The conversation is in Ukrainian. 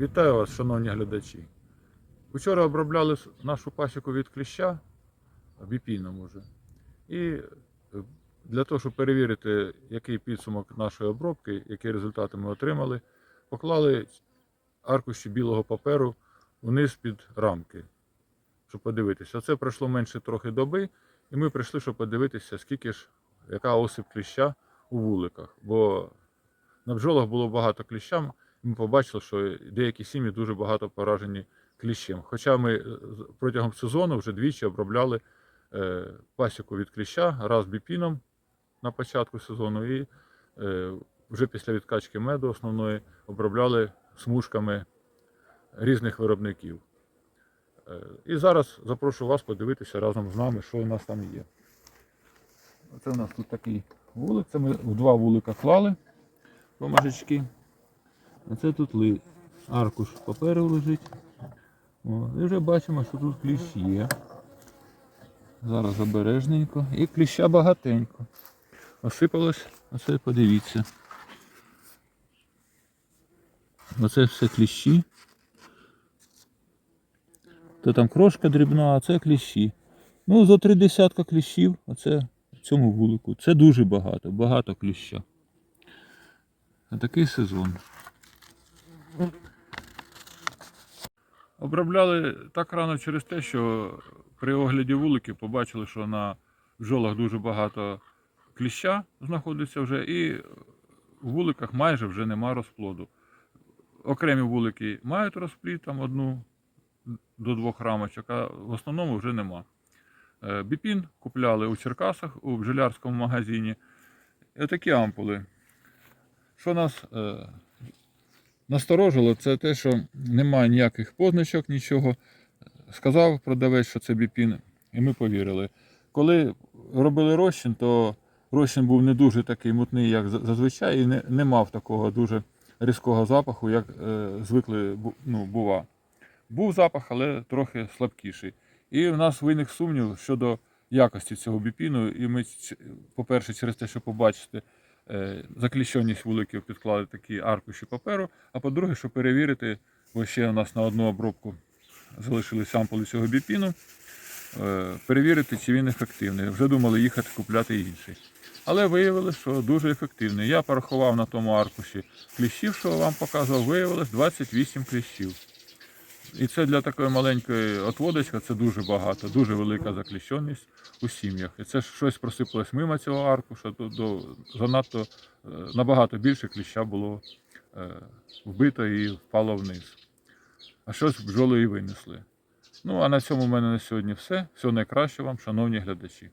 Вітаю вас, шановні глядачі. Вчора обробляли нашу пасіку від кліща, біпійном уже. І е, для того, щоб перевірити, який підсумок нашої обробки, які результати ми отримали, поклали аркуші білого паперу вниз під рамки, щоб подивитися. Це пройшло менше трохи доби, і ми прийшли, щоб подивитися, скільки ж, яка осип кліща у вуликах. Бо на бджолах було багато кліща, ми побачили, що деякі сім'ї дуже багато поражені кліщем. Хоча ми е, протягом сезону вже двічі обробляли е, пасіку від кліща раз біпіном на початку сезону, і е, вже після відкачки меду основної обробляли смужками різних виробників. І зараз запрошу вас подивитися разом з нами, що у нас там є. Це у нас тут такий вулик. Це ми в два вулика клали бумажечки. А це тут ли... аркуш паперу лежить. О, і вже бачимо, що тут кліщ є. Зараз обережненько. І кліща багатенько. Осипалось, оце подивіться. Оце все кліщі. То там крошка дрібна, а це кліщі. Ну, зо три десятка кліщів, оце в цьому вулику. Це дуже багато, багато кліща. А такий сезон. Обробляли так рано через те, що при огляді вуликів побачили, що на бджолах дуже багато кліща знаходиться вже, і в вуликах майже вже нема розплоду. Окремі вулики мають розплід, там одну до двох рамочок, а в основному вже нема. Е, Біпін купляли у Черкасах у бджолярському магазині. І такі ампули. Що нас е, насторожило, це те, що немає ніяких позначок, нічого. Сказав продавець, що це біпін, і ми повірили. Коли робили розчин, то розчин був не дуже такий мутний, як зазвичай, і не, не мав такого дуже різкого запаху, як е, звикли ну, бува. Був запах, але трохи слабкіший. І в нас виник сумнів щодо якості цього біпіну. І ми, по-перше, через те, що побачити е, закліщеність вуликів, підклали такі аркуші паперу. А по-друге, щоб перевірити, бо ще у нас на одну обробку залишились сампули цього біпіну, е, перевірити, чи він ефективний. Вже думали їхати купляти інший. Але виявилось, що дуже ефективний. Я порахував на тому аркуші кліщів, що вам показував, виявилось 28 кліщів. І це для такої маленької отводочки це дуже багато, дуже велика закліщеність у сім'ях. І це щось просипалось мимо цього аркуша, до, до занадто е, набагато більше кліща було е, вбито і впало вниз. А щось бджоли і винесли. Ну а на цьому в мене на сьогодні все. Всього найкращого вам, шановні глядачі.